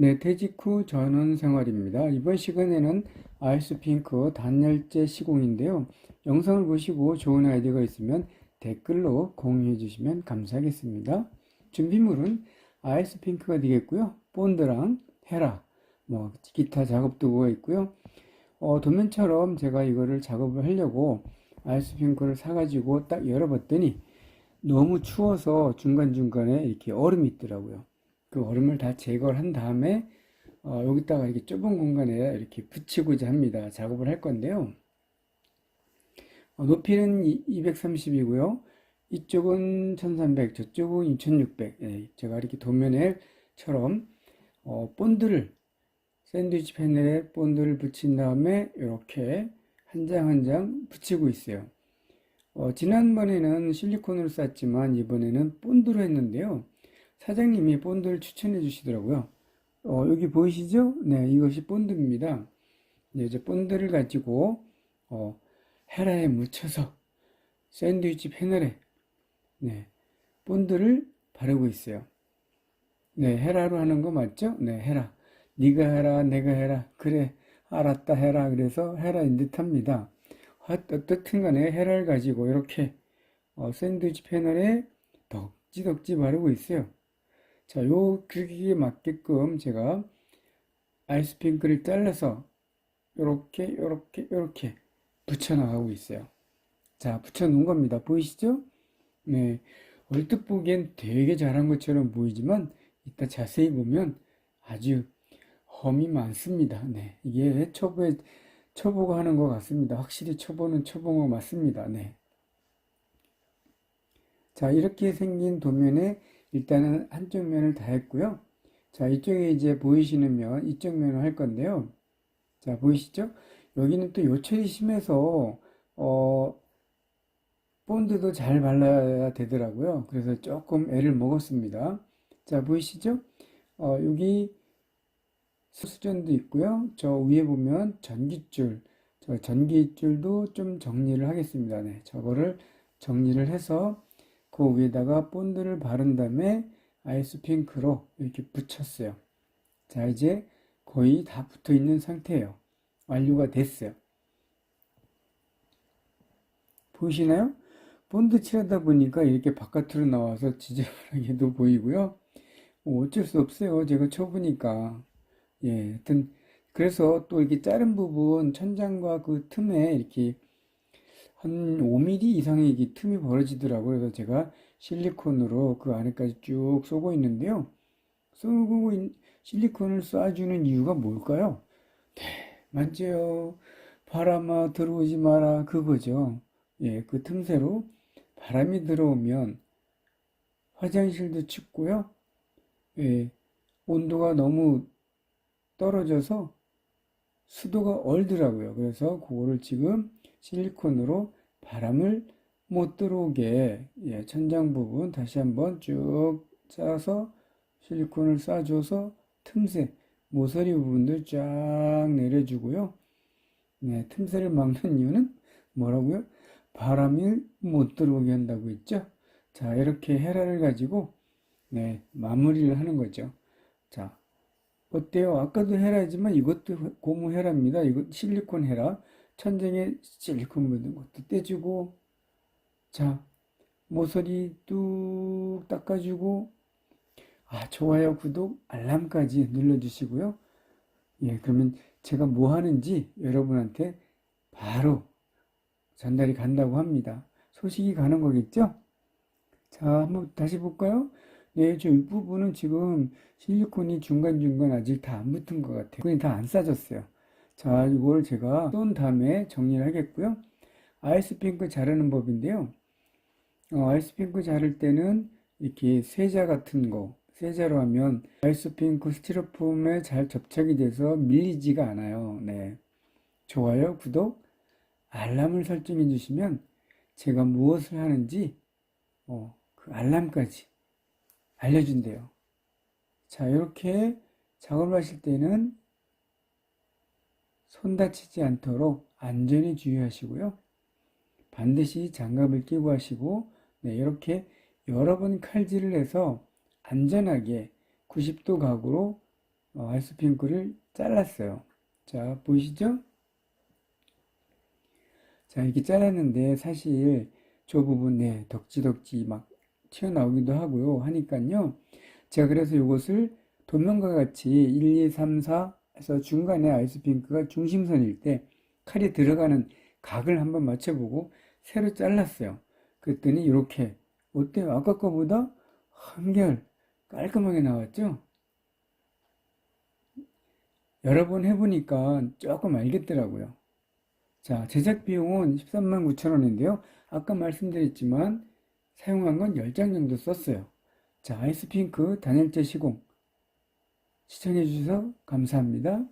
네, 퇴직 후 전원 생활입니다. 이번 시간에는 아이스핑크 단열재 시공인데요. 영상을 보시고 좋은 아이디어가 있으면 댓글로 공유해 주시면 감사하겠습니다. 준비물은 아이스핑크가 되겠고요. 본드랑 헤라, 뭐 기타 작업 도구가 있고요. 어, 도면처럼 제가 이거를 작업을 하려고 아이스핑크를 사가지고 딱 열어봤더니 너무 추워서 중간중간에 이렇게 얼음이 있더라고요. 그 얼음을 다 제거를 한 다음에 어, 여기다가 이렇게 좁은 공간에 이렇게 붙이고자 합니다. 작업을 할 건데요. 어, 높이는 230이고요. 이쪽은 1300, 저쪽은 2600. 예, 제가 이렇게 도면에처럼 어, 본드를 샌드위치 패널에 본드를 붙인 다음에 이렇게 한 장 한 장 붙이고 있어요. 어, 지난번에는 실리콘으로 쌌지만 이번에는 본드로 했는데요. 사장님이 본드를 추천해 주시더라고요. 어, 여기 보이시죠? 네, 이것이 본드입니다. 네, 이제 본드를 가지고 어, 헤라에 묻혀서 샌드위치 패널에 네, 본드를 바르고 있어요. 네, 헤라로 하는 거 맞죠? 네, 헤라. 네가 해라, 내가 해라. 그래, 알았다 해라. 그래서 헤라인 듯합니다. 어떻든 간에 헤라를 가지고 이렇게 어, 샌드위치 패널에 덕지덕지 바르고 있어요. 자, 요 크기에 맞게끔 제가 아이스핑크를 잘라서 요렇게 요렇게 요렇게 붙여 나가고 있어요. 자, 붙여 놓은 겁니다. 보이시죠? 네. 얼뜻 보기엔 되게 잘한 것처럼 보이지만 이따 자세히 보면 아주 험이 많습니다. 네. 이게 초보에 초보가 하는 것 같습니다. 확실히 초보는 초보가 맞습니다. 네. 자, 이렇게 생긴 도면에 일단은 한쪽 면을 다 했고요. 자, 이쪽에 이제 보이시는 면, 이쪽 면을 할 건데요. 자, 보이시죠? 여기는 또 요철이 심해서, 어, 본드도 잘 발라야 되더라고요. 그래서 조금 애를 먹었습니다. 자, 보이시죠? 어, 여기 수전도 있고요. 저 위에 보면 전기줄, 저 전기줄도 좀 정리를 하겠습니다. 네, 저거를 정리를 해서 그 위에다가 본드를 바른 다음에 아이스 핑크로 이렇게 붙였어요. 자, 이제 거의 다 붙어 있는 상태예요. 완료가 됐어요. 보이시나요? 본드 칠하다 보니까 이렇게 바깥으로 나와서 지저분하게도 보이고요. 뭐 어쩔 수 없어요. 제가 쳐보니까. 예, 하여튼, 그래서 또 이렇게 자른 부분, 천장과 그 틈에 이렇게 한 5mm 이상의 이게 틈이 벌어지더라고요. 그래서 제가 실리콘으로 그 안에까지 쭉 쏘고 있는데요. 쏘고 있, 실리콘을 쏴주는 이유가 뭘까요? 네, 맞죠. 바람아 들어오지 마라 그거죠. 예, 그 틈새로 바람이 들어오면 화장실도 춥고요. 예, 온도가 너무 떨어져서 수도가 얼더라고요. 그래서 그거를 지금 실리콘으로 바람을 못 들어오게 예, 천장 부분 다시 한번 쭉 짜서 실리콘을 쏴줘서 틈새 모서리 부분도 쫙 내려주고요. 네, 틈새를 막는 이유는 뭐라고요? 바람이 못 들어오게 한다고 했죠. 자, 이렇게 헤라를 가지고 네, 마무리를 하는 거죠. 자, 어때요? 아까도 헤라지만 이것도 고무 헤라입니다. 이거 실리콘 헤라. 천장에 실리콘 묻은 것도 떼주고, 자, 모서리 뚝 닦아주고, 아, 좋아요, 구독, 알람까지 눌러주시고요. 예, 그러면 제가 뭐 하는지 여러분한테 바로 전달이 간다고 합니다. 소식이 가는 거겠죠? 자, 한번 다시 볼까요? 네, 저 윗부분은 지금 실리콘이 중간중간 아직 다 안 붙은 것 같아요. 그냥 다안 싸졌어요. 자, 이걸 제가 쏜 다음에 정리를 하겠고요. 아이스핑크 자르는 법인데요. 어, 아이스핑크 자를 때는 이렇게 세자 같은 거, 세자로 하면 아이스핑크 스티로폼에 잘 접착이 돼서 밀리지가 않아요. 네. 좋아요, 구독, 알람을 설정해 주시면 제가 무엇을 하는지 어, 그 알람까지 알려준대요. 자, 이렇게 작업을 하실 때는 손 다치지 않도록 안전히 주의하시고요. 반드시 장갑을 끼고 하시고 네, 이렇게 여러 번 칼질을 해서 안전하게 90도 각으로 어, 아이스핑크를 잘랐어요. 자, 보이시죠? 자, 이렇게 잘랐는데 사실 저 부분에 덕지덕지 막 튀어나오기도 하고요. 하니까요. 제가 그래서 이것을 도면과 같이 1, 2, 3, 4 해서 중간에 아이스핑크가 중심선일 때 칼이 들어가는 각을 한번 맞춰보고 새로 잘랐어요. 그랬더니 이렇게 어때요? 아까 거보다 한결 깔끔하게 나왔죠? 여러 번 해보니까 조금 알겠더라고요. 자, 제작 비용은 13만 9천 원인데요. 아까 말씀드렸지만 사용한 건 10장 정도 썼어요. 자, 아이스핑크 단열재 시공 시청해 주셔서 감사합니다.